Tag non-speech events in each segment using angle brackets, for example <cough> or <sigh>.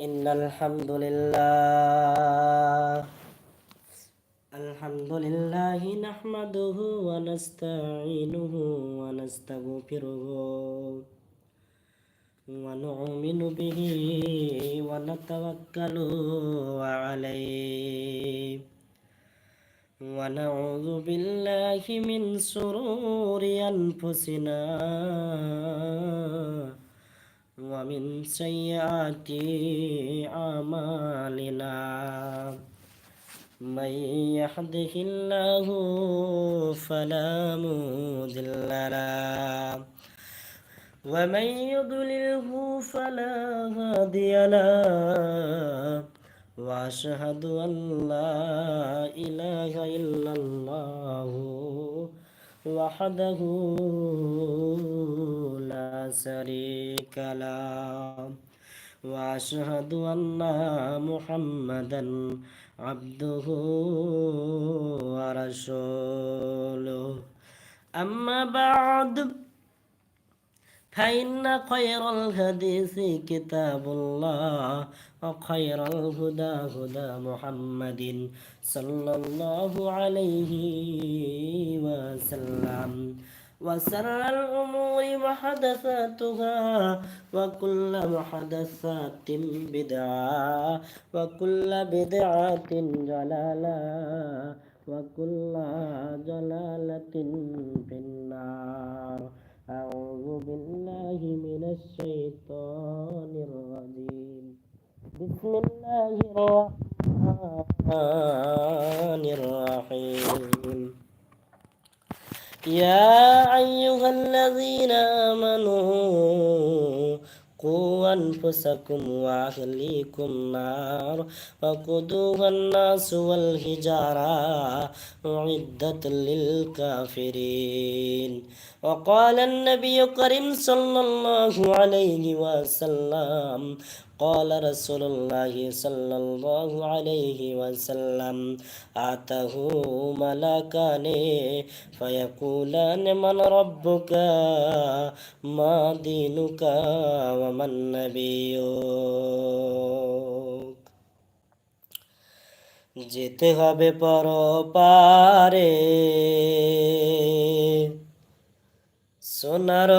إن الحمد لله الحمد لله نحمده ونستعينه ونستغفره ونؤمن به ونتوكل عليه ونعوذ بالله من شرور أنفسنا ومن سيئات أعمالنا. من يهده الله فلا مضل له. ومن يضلله فلا هادي له. وأشهد أن لا إله إلا الله. وحده لا شريك له واشهد ان محمدا عبده ورسوله اما بعد فإن خير الحديث كتاب الله وخير الهدى هدى محمد صلى الله عليه وسلم. وسر الأمور محدثاتها وكل محدثات بدعة وكل بدعة جلالة وكل جلالة في النار. أعوذ بالله من الشيطان الرجيم. بسم الله الرحمن الرحيم. يا أيها الذين آمنوا قوا أنفسكم وأهليكم نار وقودوها الناس والحجارة أعدت للكافرين. وقال النبي كريم صلى الله عليه وسلم قال رسول الله صلى الله عليه وسلم أتاه ملكان فيقولان من ربك ما دينك ومن نبيك যেতে হবে পরপারে সোনার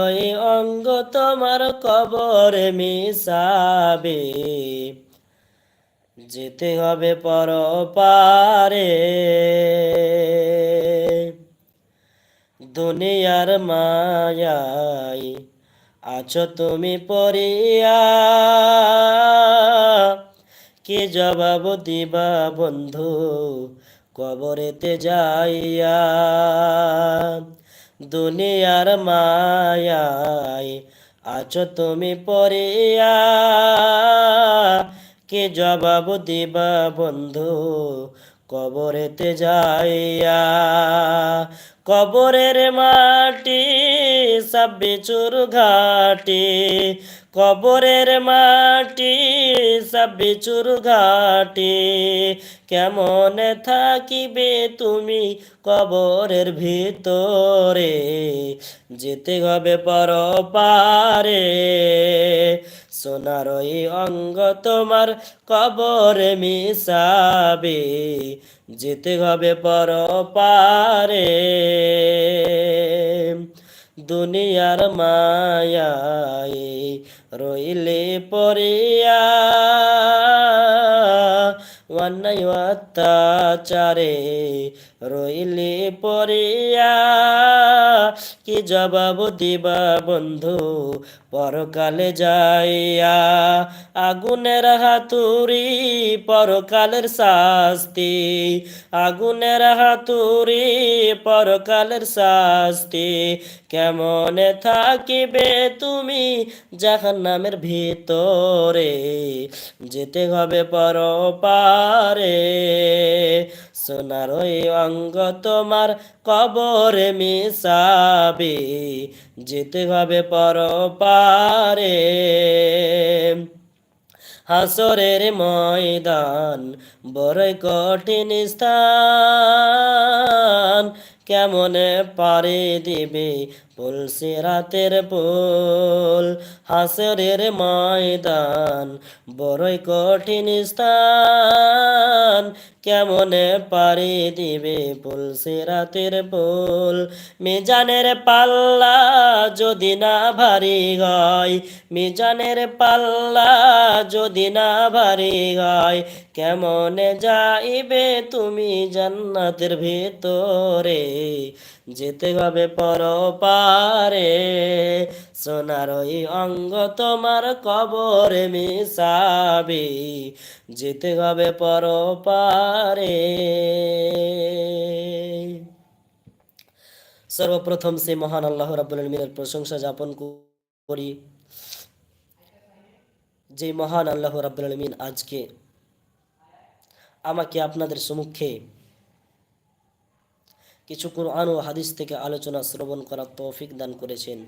অঙ্গ তোমার কবরে মিশাবে। যেতে হবে পর পারে দুনিয়ার মায়াই আছো তুমি পড়িয়া। কি জবাব দিবা বন্ধু কবরেতে যাইয়া? দুনিয়ার মায়ায় আছো তুমি পরিয়া কে জবাব দিবা বন্ধু কবরেতে যাইয়া? কবরের মাটি সাবিচুর ঘাটি। কবরের মাটি সাবিচুর ঘাটি। কেমন থাকিবে তুমি কবরের ভিতরে? যেতে হবে পর পারে সোনার অঙ্গ তোমার কবরে মিশাবে। যেতে হবে পর পারে দুনিয়ার মায়ায় রইলে পরিয়া অন্যায় অত্যাচারে রইলে পরিয়া কি জবাব দিবা বন্ধু? পরকালে যাইয়া আগুনের হাতুরি পরকালের শাস্তি। আগুনের হাতুরি পরকালের শাস্তি। কেমন থাকিবে তুমি জাহান্নামের ভিতরে? যেতে হবে পর পারে। সোনার ওই অঙ্গ তোমার কবরে মিশাবে যেতে হবে পর পারে হাসরের ময়দান বড় কঠিন স্থান কেমনে পারে দিবে? পুলসি রাতের পুল হাসরের ময়দান, বড়ই কঠিন স্থান। কেমনে পারি দিবে? পুলসি রাতের পুল মিজানের পাল্লা যদি না ভারী হয়, মিজানের পাল্লা যদি না ভারী হয় কেমনে যাইবে তুমি জান্নাতের ভিতরে? যেতে হবে পর পারে সোনার ওই অঙ্গ তোমার কবরে মিশাবে। যেতে হবে পর পারে সর্বপ্রথম সে মহান আল্লাহ আলমিনের প্রশংসা যাপন করি। যে মহান আল্লাহ রাব্বুল আলমিন আজকে আমাকে আপনাদের সম্মুখে কিছু কোরআন ও হাদিস থেকে আলোচনা, শ্রবণ করার তৌফিক দান করেছেন।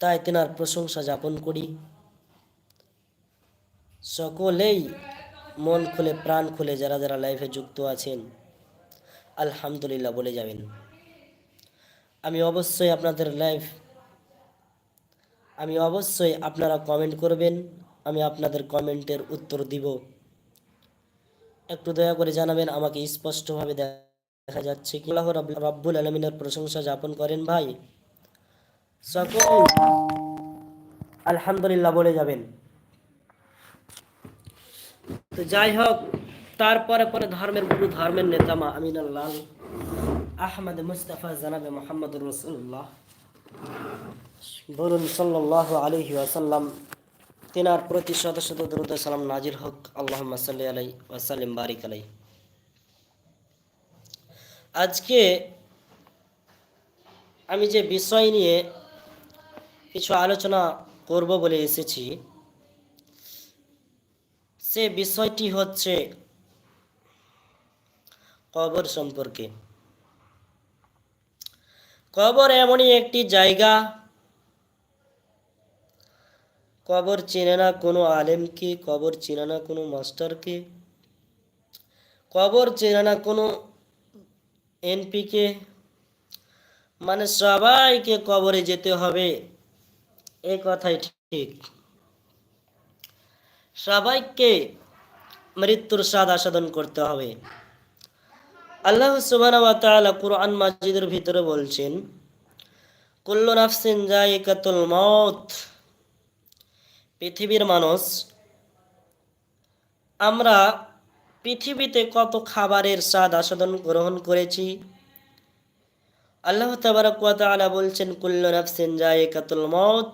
তাই তেনার প্রশংসা যাপন করি। সকলেই মন খুলে, প্রাণ খুলে যারা যারা লাইফে যুক্ত আছেন, আলহামদুলিল্লাহ বলে যাবেন। আমি অবশ্যই আপনাদের লাইফ আমি অবশ্যই আপনারা কমেন্ট করবেন। আমি আপনাদের কমেন্টের উত্তর দিব। একটু দয়া করে জানাবেন, আমাকে স্পষ্টভাবে দেখা যাচ্ছে কি? আল্লাহ রাব- রব্বুল আলমিনের প্রশংসা যাপন করেন ভাই। সকল আলহামদুলিল্লাহ বলে যাবেন। তো যাই হোক, তারপরে পরে ধর্মের গুরু, ধর্মের নেতা মা আমিনুল লাল আহমদ মুস্তাফা জানাবে মোহাম্মদ রসুল্লাহ। বলুন সাল্লাহ আলহি ওয়াসাল্লাম তিনার প্রতি শত শত দ্রুত সালাম নাজির হক। আল্লাহ সাল্লি আলাই ওয়াসাল্লিম বারিক আলাই আজকে আমি যে বিষয় নিয়ে কিছু আলোচনা করব বলে এসেছি, সে বিষয়টি হচ্ছে কবর সম্পর্কে। কবর এমনই একটি জায়গা কবর চেনে না কোনো আলেমকে, কবর চেনে না কোনো মাস্টারকে, কবর চেনে না কোনো এনপিকে। মানে সবাইকে কবরে যেতে হবে, এ কথাই ঠিক। সবাইকে মৃত্যুর স্বাদ আস্বাদন করতে হবে। আল্লাহ ওয়া কুরআন মাজিদের ভিতরে বলছেন, কুল্লু নাফসিন যায়িকাতুল মউত। পৃথিবীর মানুষ, আমরা পৃথিবীতে কত খাবারের স্বাদ আস্বাদন গ্রহণ করেছি? আল্লাহ তাবারক ওয়া তাআলা বলছেন, কুল্লু নাফসিন যায়িকাতুল মত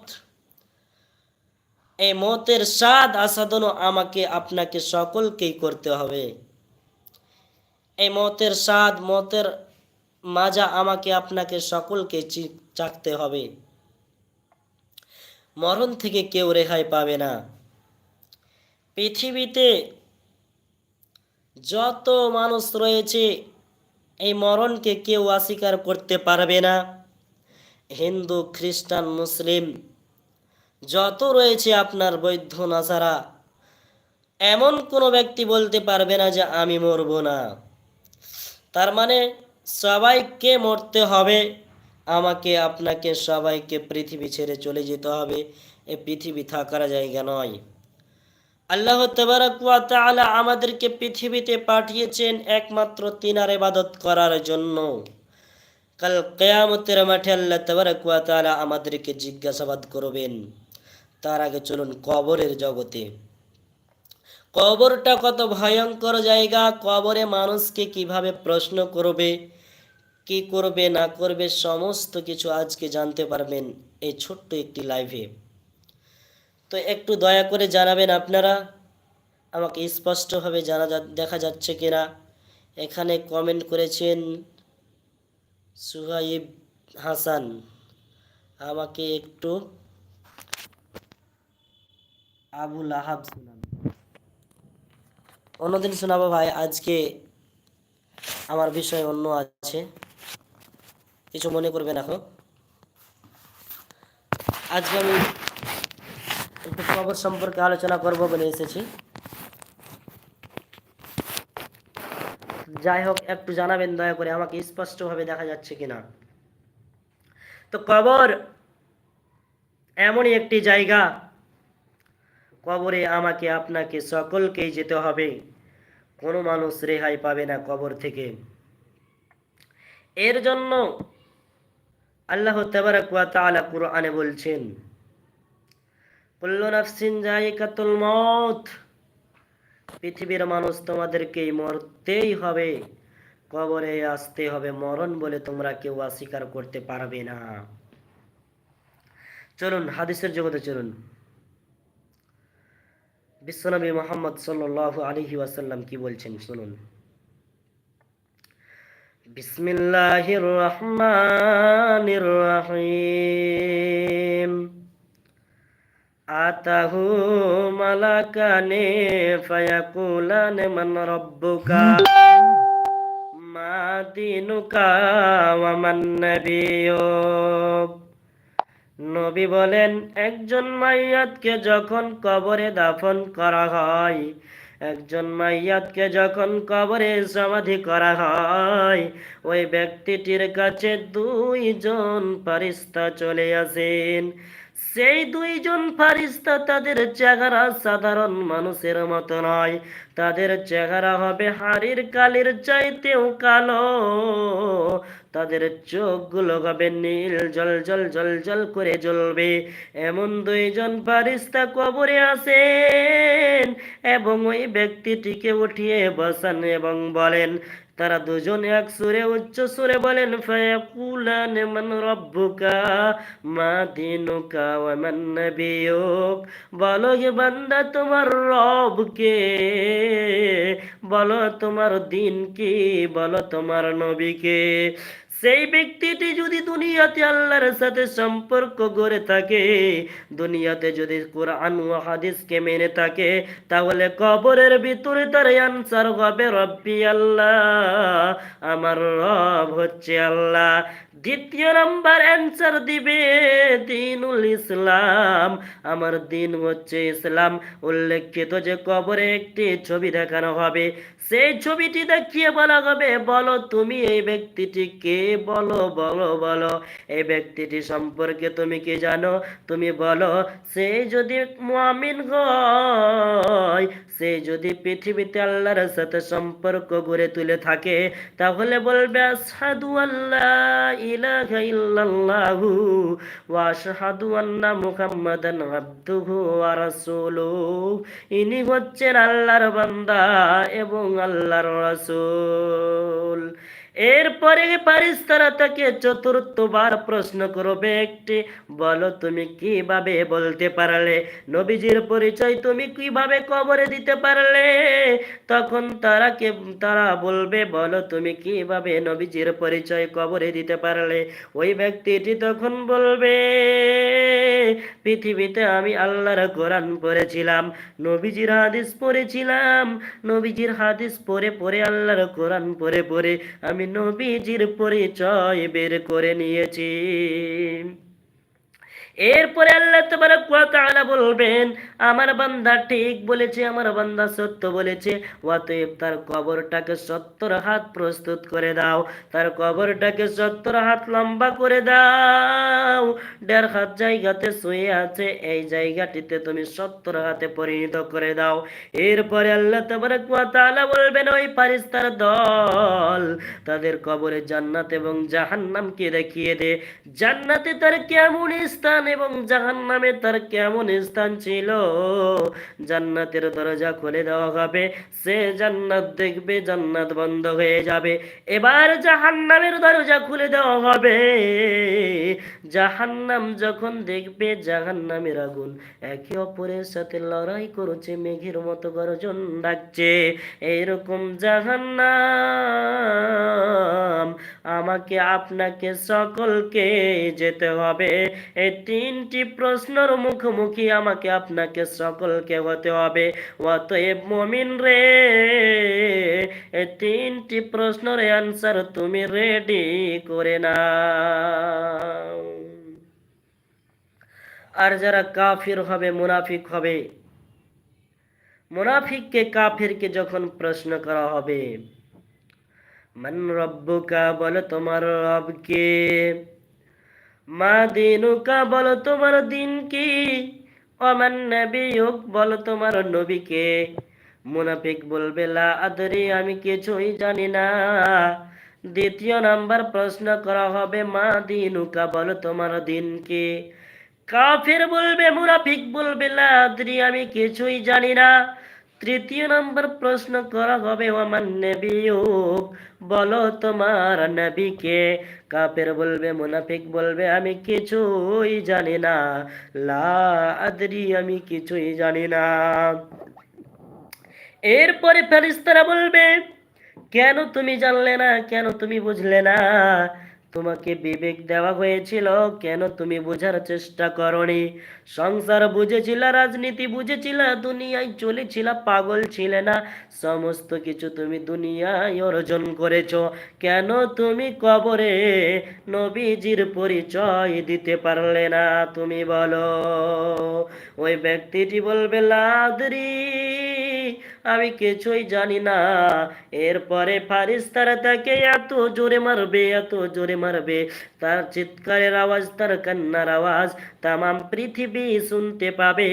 এই মতের স্বাদ আস্বাদনও আমাকে, আপনাকে সকলকেই করতে হবে। এই মতের স্বাদ মতের মাজা আমাকে, আপনাকে সকলকে চাকতে হবে। মরণ থেকে কেউ রেহাই পাবে না। পৃথিবীতে যত মানুষ রয়েছে, এই মরণকে কেউ অস্বীকার করতে পারবে না। হিন্দু, খ্রিস্টান, মুসলিম, যত রয়েছে আপনার বৈধ নাসারা, এমন কোনো ব্যক্তি বলতে পারবে না যে আমি মরব না। তার মানে সবাইকে মরতে হবে। আমাকে, আপনাকে, সবাইকে পৃথিবী ছেড়ে চলে যেতে হবে। এ পৃথিবী থাকার জায়গা নয়। আল্লাহ তাআলা আমাদেরকে পৃথিবীতে পাঠিয়েছেন একমাত্র তিনার ইবাদত করার জন্য। কাল কেয়ামতের মাঠে আল্লাহ তাবারাক ওয়া তাআলা আমাদেরকে জিজ্ঞাসাবাদ করবেন। তার আগে চলুন কবরের জগতে। কবরটা কত ভয়ঙ্কর জায়গা। কবরে মানুষকে কীভাবে প্রশ্ন করবে? কি করবে, না করবে, সমস্ত কিছু আজকে জানতে পারবেন এই ছোট্ট একটি লাইভে তো একটু দয়া করে জানাবেন আপনারা, আমাকে স্পষ্টভাবে জানা দেখা যাচ্ছে কিনা। এখানে কমেন্ট করেছেন সুহাইব হাসান। আমাকে একটু আবুল আহাব শুনান। অন্যদিন শোনাবো ভাই, আজকে আমার বিষয় অন্য আছে। কিছু মনে করবেন এখন আজকে আমি একটু খবর সম্পর্কে আলোচনা করব বলে এসেছি। যাই হোক, একটু জানাবেন দয়া করে, আমাকে স্পষ্টভাবে দেখা যাচ্ছে কিনা। তো কবর এমনই একটি জায়গা, কবরে আমাকে, আপনাকে সকলকেই যেতে হবে। কোনো মানুষ রেহাই পাবে না কবর থেকে। এর জন্য আল্লাহ তাবারাক ওয়া তাআলা কুরআনে বলছেন, কুল্লু পৃথিবীর মানুষ তোমাদেরকে মরতেই হবে, কবরে আসতে হবে, মরণ বলে তোমরা কেউ অস্বীকার করতে পারবে না। চলুন, হাদিসের জগতে চলুন। বিশ্বনবী মোহাম্মদ সাল্লাল্লাহু আলাইহি ওয়াসাল্লাম কি বলছেন শুনুন। বিসমিল্লাহির রহমানির রহিম আতাহু মালাকানে ফায়াকুলানে মান রব্বুকা। মা দিনুকা ওয়া নবী বলেন, একজন মাইয়াতকে যখন কবরে দাফন করা হয় একজন মাইয়াতকে যখন কবরে সমাধি করা হয়, ওই ব্যক্তিটির কাছে দুইজন ফারিস্তা চলে আসেন। সেই দুইজন ফারিস্তা তাদের চেহারা সাধারণ মানুষের মতো নয়, তাদের চেহারা হবে হাড়ির কালির চাইতেও কালো। তাদের চোখগুলো হবে নীল, জল জল জল জল করে জ্বলবে। এমন দুইজন ফারিস্তা কবরে আসেন এবং ওই ব্যক্তিটিকে উঠিয়ে বসান এবং বলেন তারা দুজন এক সুরে, উচ্চ সুরে বলেন মান রব্বুকা মা দিনুকা ওয়া মান নাবিয়ুক? বলো হে বান্দা, তোমার রব কে বলো তোমার দিন কি বলো তোমার নবী কে সেই ব্যক্তিটি যদি দুনিয়াতে আল্লাহর সাথে সম্পর্ক গড়ে থাকে, দুনিয়াতে যদি কোরআন ও হাদিসকে মেনে থাকে, তাহলে কবরের ভিতরে তার আনসার হবে, রব্বি আল্লাহ, আমার রব হচ্ছে আল্লাহ। দ্বিতীয় নাম্বার অ্যান্সার দিবে দিনুল ইসলাম। আমার দিন হচ্ছে ইসলাম। উল্লেখিত যে কবরে একটি ছবি দেখানো হবে। সেই ছবিটি দেখিয়ে বলা হবে, বলো তুমি এই ব্যক্তিটি কে? বলো বলো বলো। এই ব্যক্তিটি সম্পর্কে তুমি কি জানো? তুমি বলো, সে যদি মুআমিন হয়, সে যদি পৃথিবীতে আল্লাহর সাথে সম্পর্ক গড়ে তুলে থাকে, তাহলে বলবে সাধু আল্লাহ ইলাহা ইল্লাল্লাহু ওয়া আশহাদু আন্না মুহাম্মাদান আবদুহু ওয়া রাসূলুহু। ইনি হচ্ছেন আল্লাহর বান্দা এবং আল্লাহর রাসূল। এরপরে পারিস্তারা তাকে চতুর্থবার প্রশ্ন করবে একটি, বলো তুমি কীভাবে বলতে পারলে? নবীজির পরিচয় তুমি কীভাবে কবরে দিতে পারলে? তখন তারা কে, তারা বলবে, বলো তুমি কীভাবে নবীজির পরিচয় কবরে দিতে পারলে? ওই ব্যক্তিটি তখন বলবে, পৃথিবীতে আমি আল্লাহর কোরআন পড়েছিলাম, নবীজির হাদিস পড়েছিলাম, নবীজির হাদিস পড়ে পড়ে আল্লাহর কোরআন পড়ে পড়ে আমি নবীজির পরিচয় বের করে নিয়েছি। এরপরে আল্লাহ তাআলা বলবেন, আমার বান্দা ঠিক বলেছে, আমার বান্দা সত্য বলেছে। অতএব তার কবরটাকে সত্তর হাত প্রস্তুত করে দাও। তার কবরটাকে সত্তর হাত লম্বা করে দাও। দেড় হাত জায়গাতে শুয়ে আছে, এই জায়গাটিতে তুমি সত্তর হাতে পরিণত করে দাও। এরপরে আল্লাহ তাআলা বলবেন, ওই ফারিস্তার দল, তাদের কবরে জান্নাত এবং জাহান্নামকে দেখিয়ে দে। জান্নাতে তার কেমন স্থান এবং জাহান্নামে তার কেমন স্থান ছিল? জান্নাতের দরজা খুলে দেওয়া হবে। সে জান্নাত দেখবে, জান্নাত বন্ধ হয়ে যাবে। এবার জাহান্নামের দরজা খুলে দেওয়া হবে। জাহান্নাম যখন দেখবে, জাহান্নামের আগুন একে অপরের সাথে লড়াই করছে, মেঘের মতো গর্জন ডাকছে। এইরকম জাহান্নাম আমাকে, আপনাকে, সকলকে যেতে হবে। এই তিনটি প্রশ্নের মুখোমুখি আমাকে আপনাকে সকলকে হতে হবে। অতএব মমিন রে এই তিনটি প্রশ্নের অ্যান্সার তুমি রেডি করে নাও। আর যারা কাফির হবে, মুনাফিক হবে, মুনাফিককে কাফিরকে যখন প্রশ্ন করা হবে, মান রব্বুকা বলো তোমার রবকে মা দিনুকা, বলো তোমার দিন কি? অমান নবিয়ুক বলো তোমার নবীকে। মুনাফিক বলবে, লা আদরি, আমি কিছুই জানি না। দ্বিতীয় নাম্বার প্রশ্ন করা হবে, মা দিনুকা, বলো তোমার দিন কি? কাফের বলবে, মুনাফিক বলবে, লা আদরি, আমি কিছুই জানি না। তৃতীয় নম্বর প্রশ্ন করা হবে ওমান নবিয়ুক? বলো, তোমার নবীকে। কাপের বলবে, মুনাফিক বলবে, আমি কিছুই জানি না। লা আমি কিছুই জানি না। এরপরে ফেরিস্তারা বলবে, কেন তুমি জানলে না? কেন তুমি বুঝলে না? তোমাকে বিবেক দেওয়া হয়েছিল, কেন তুমি বোঝার চেষ্টা করনি? সংসার বুঝেছিল, রাজনীতি বুঝেছিল, দুনিয়ায় চলেছিল, পাগল ছিলে না। সমস্ত কিছু তুমি দুনিয়ায় অর্জন করেছ। কেন তুমি কবরে নবীজির পরিচয় দিতে পারলে না, তুমি বলো। ওই ব্যক্তিটি বলবে, লাদরি আমি কিছুই জানি না। এরপরে ফারিস্তারা তাকে এত জোরে মারবে, এত জোরে মারবে। তার চিৎকারের আওয়াজ, তার কান্নার আওয়াজ তামাম পৃথিবী শুনতে পাবে।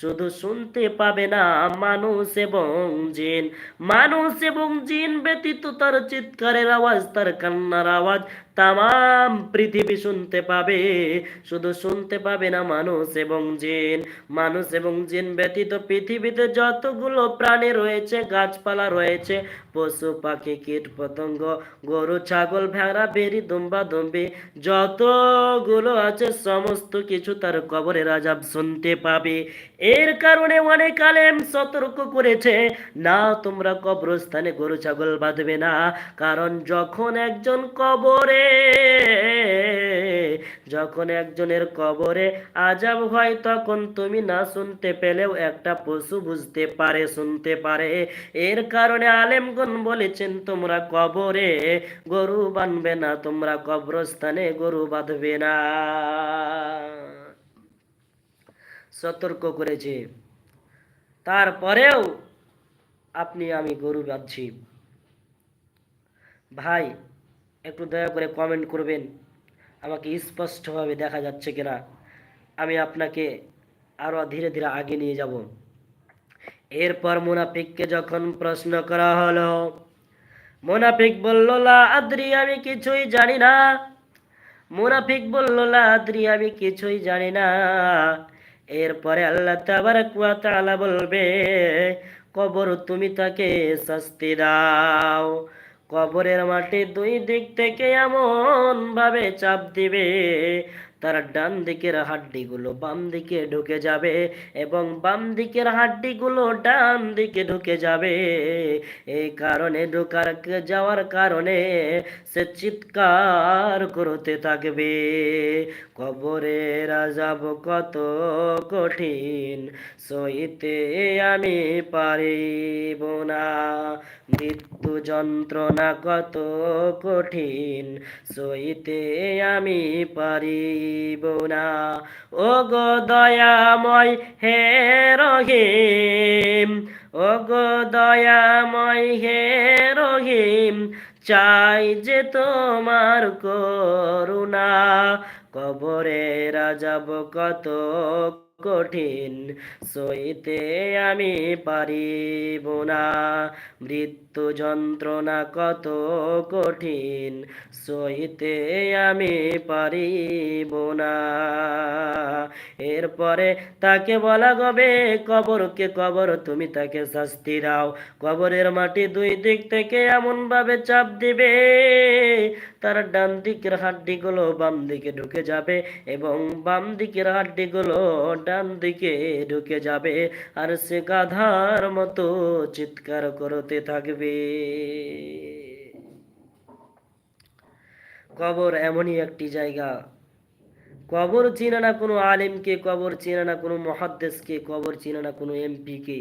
শুধু শুনতে পাবে না, মানুষ এবং জিন। মানুষ এবং জিন ব্যতীত তার চিৎকারের আওয়াজ, তার কান্নার আওয়াজ তামাম পৃথিবী শুনতে পাবে। শুধু শুনতে পাবে না, মানুষ এবং জিন। মানুষ এবং জিন ব্যতীত পৃথিবীতে যতগুলো প্রাণী রয়েছে, গাছপালা রয়েছে, পশু পাখি, কীট পতঙ্গ, গরু, ছাগল, ভেড়া, বেরি, দুম্বা, দুম্বি, যতগুলো আছে, সমস্ত কিছু তার কবরে আজাব শুনতে পাবে। এর কারণে অনেক আলেম সতর্ক করেছে, না, তোমরা কবরস্থানে গরু, ছাগল বাঁধবে না। কারণ যখন একজন কবরে যখন একজনের কবরে আজাব হয়, তখন তুমি না শুনতে পেলেও একটা পশু বুঝতে পারে, শুনতে পারে। এর কারণে আলেমগণ বলেছেন, তোমরা কবরে গরু বানবে না, তোমরা কবরস্থানে গরু বাঁধবে না। সতর্ক করেছে। তারপরেও আপনি, আমি গরু বাঁধছি। ভাই, একটু দয়া করে কমেন্ট করবেন। আমাকে স্পষ্টভাবে দেখা যাচ্ছে কিনা, আমি আপনাকে আরও ধীরে ধীরে আগে নিয়ে যাব। এরপর মুনাফিককে যখন প্রশ্ন করা হলো, মুনাফিক বলল, লা আদ্রি, আমি কিছুই জানি না। মুনাফিক বলল, লা আদ্রি, আমি কিছুই জানি না। এরপরে আল্লাহ তাবারাক ওয়া তাআলা বলবে, কবর তুমি তাকে শাস্তি দাও। কবরের মাটি দুই দিক থেকে এমন ভাবে চাপ দিবে, তার ডান দিকের হাড্ডিগুলো বাম দিকে ঢুকে যাবে এবং বাম দিকের হাড্ডিগুলো ডান দিকে ঢুকে যাবে। এই কারণে ঢোকার যাওয়ার কারণে সে চিৎকার করতে থাকবে। কবরের আজাব কত কঠিন, সইতে আমি পারিব না। মৃত্যু যন্ত্রণা কত কঠিন, সইতে আমি পারিব না। ও গো দয়াময় হে রহিম ও গো দয়াময় হে রহিম, চাই যে তোমার করুণা। কবরে রাজাব কত কঠিন। সইতে আমি পারিব না। মৃত্যু যন্ত্রণা কত কঠিন। সইতে আমি পারিব না। এরপরে তাকে বলা গবে কবরকে কবর, তুমি তাকে শাস্তি দাও। কবরের মাটি দুই দিক থেকে এমন ভাবে চাপ দিবে। তার ডান দিকের হাড্ডিগুলো বাম দিকে ঢুকে যাবে এবং বাম দিকের হাড্ডিগুলো ডান দিকে ঢুকে যাবে, আর সে গাধার মতো চিৎকার করতে থাকবে। কবর এমনই একটি জায়গা। কবর চিনে না কোনো আলেমকে, কবর চিনে না কোনো মহাদ্দেশকে, কবর চিনে না কোনো এমপিকে।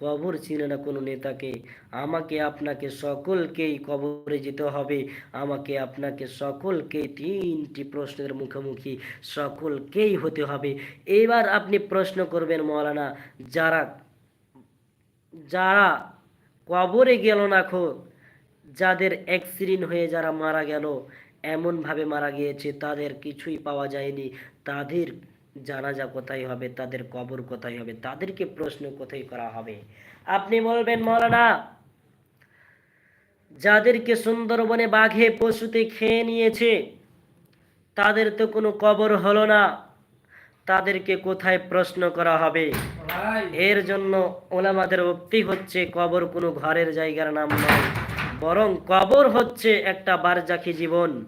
কবর চিনে না কোনো নেতাকে। আমাকে আপনাকে সকলকেই কবরে যেতে হবে। আমাকে আপনাকে সকলকেই তিনটি প্রশ্নের মুখোমুখি সকলকেই হতে হবে। এবার আপনি প্রশ্ন করবেন, মৌলানা, যারা যারা কবরে গেল না খো, যাদের অ্যাক্সিডেন্ট হয়ে যারা মারা গেল, এমনভাবে মারা গিয়েছে, তাদের কিছুই পাওয়া যায়নি। তাদের জানাজা কোথায় হবে তাদের কবর কোথায় হবে তাদেরকে প্রশ্ন কোথায় করা হবে? আপনি বলবেন মৌলানা যাদেরকে সুন্দরবনে বাঘে পশুতে খেয়ে নিয়েছে তাদের তো কোনো কবর হলো না। তাদেরকে কোথায় প্রশ্ন করা হবে? এর জন্য ওলামাদের উক্তি হচ্ছে কবর কোনো ঘরের জায়গার নাম নয়। বরং কবর হচ্ছে একটা বারজাকি জীবন।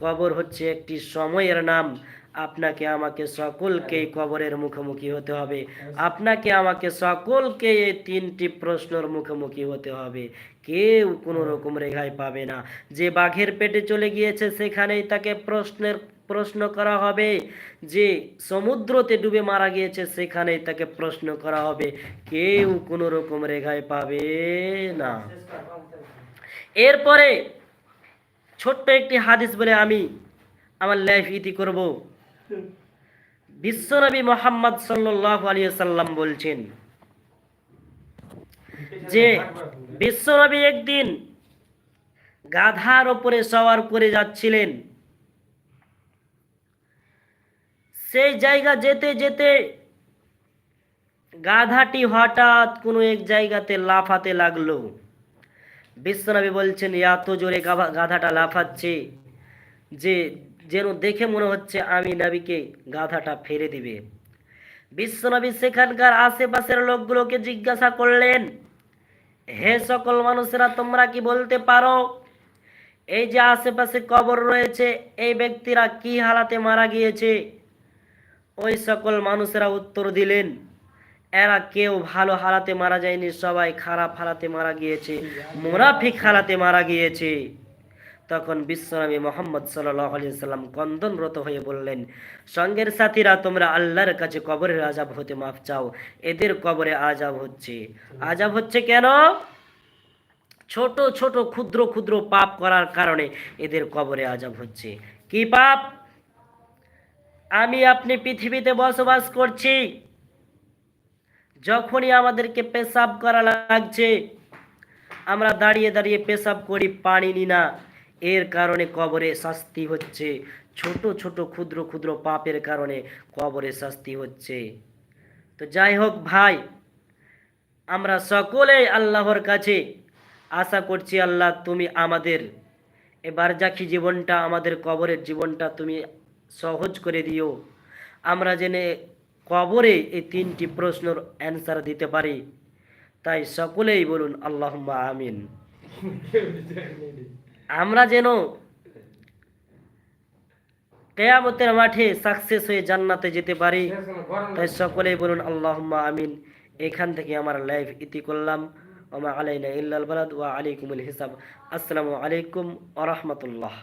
কবর হচ্ছে একটি সময়ের নাম। আপনাকে আমাকে সকলকে কবরের মুখোমুখি হতে হবে। আপনাকে আমাকে সকলকে এই তিনটি প্রশ্নের মুখোমুখি হতে হবে। কেউ কোনো রকম রেহাই পাবে না। যে বাঘের পেটে চলে গিয়েছে সেখানেই তাকে প্রশ্নের প্রশ্ন করা হবে। যে সমুদ্রতে ডুবে মারা গিয়েছে সেখানেই তাকে প্রশ্ন করা হবে। কেউ কোনো রকম রেহাই পাবে না। এরপরে ছোট্ট একটি হাদিস বলে আমি আমার লাইফ ইতি করব। বিশ্বনবী মোহাম্মদ সাল্লাহ আলিয়া সাল্লাম বলছেন যে বিশ্বনবী একদিন গাধার ওপরে সওয়ার করে যাচ্ছিলেন। সেই জায়গা যেতে যেতে গাধাটি হঠাৎ কোনো এক জায়গাতে লাফাতে লাগল। বিশ্বনবী বলছেন, এত জোরে গাধাটা লাফাচ্ছে যে যেন দেখে মনে হচ্ছে আমি নাবিকে গাধাটা ফেরে দিবে। বিশ্বনবী সেখানকার আশেপাশের লোকগুলোকে জিজ্ঞাসা করলেন, হে সকল মানুষেরা, তোমরা কি বলতে পারো, এই যে আশেপাশে কবর রয়েছে, এই ব্যক্তিরা কি হালাতে মারা গিয়েছে? ওই সকল মানুষেরা উত্তর দিলেন, এরা কেউ ভালো হালাতে মারা যায়নি, সবাই খারাপ হালাতে মারা গিয়েছে, মোনাফিক হালাতে মারা গিয়েছে। তখন বিশ্বনবী মোহাম্মদ সাল্লাম কন্দনরত হয়ে বললেন, সঙ্গের সাথীরা, তোমরা আল্লাহর কাছে কবরের আজাব হতে মাফ চাও। এদের কবরে আজাব হচ্ছে। আজাব হচ্ছে কেন? ছোট ছোট, ক্ষুদ্র ক্ষুদ্র পাপ করার কারণে এদের কবরে আজাব হচ্ছে। কি পাপ? আমি আপনি পৃথিবীতে বসবাস করছি। যখনই আমাদেরকে পেশাব করা লাগছে, আমরা দাঁড়িয়ে দাঁড়িয়ে পেশাব করি, পানি নি না। এর কারণে কবরে শাস্তি হচ্ছে। ছোট ছোট, ক্ষুদ্র ক্ষুদ্র পাপের কারণে কবরে শাস্তি হচ্ছে। তো যাই হোক ভাই, আমরা সকলেই আল্লাহর কাছে আশা করছি, আল্লাহ তুমি আমাদের এ যাকি জীবনটা, আমাদের কবরের জীবনটা তুমি সহজ করে দিও। আমরা জেনে কবরে এই তিনটি প্রশ্নের অ্যান্সার দিতে পারি। তাই সকলেই বলুন আল্লাহ আমিন। <laughs> আমরা যেন কেয়ামতের মাঠে সাকসেস হয়ে জান্নাতে যেতে পারি। তাই সকলেই বলুন আল্লাহ আমিন। এখান থেকে আমার লাইফ ইতি করলাম। আমার আলাইনা ইল্লাল বালাদ ওয়া আলাইকুমুল হিসাব। আসসালামু আলাইকুম ওয়া রাহমাতুল্লাহ।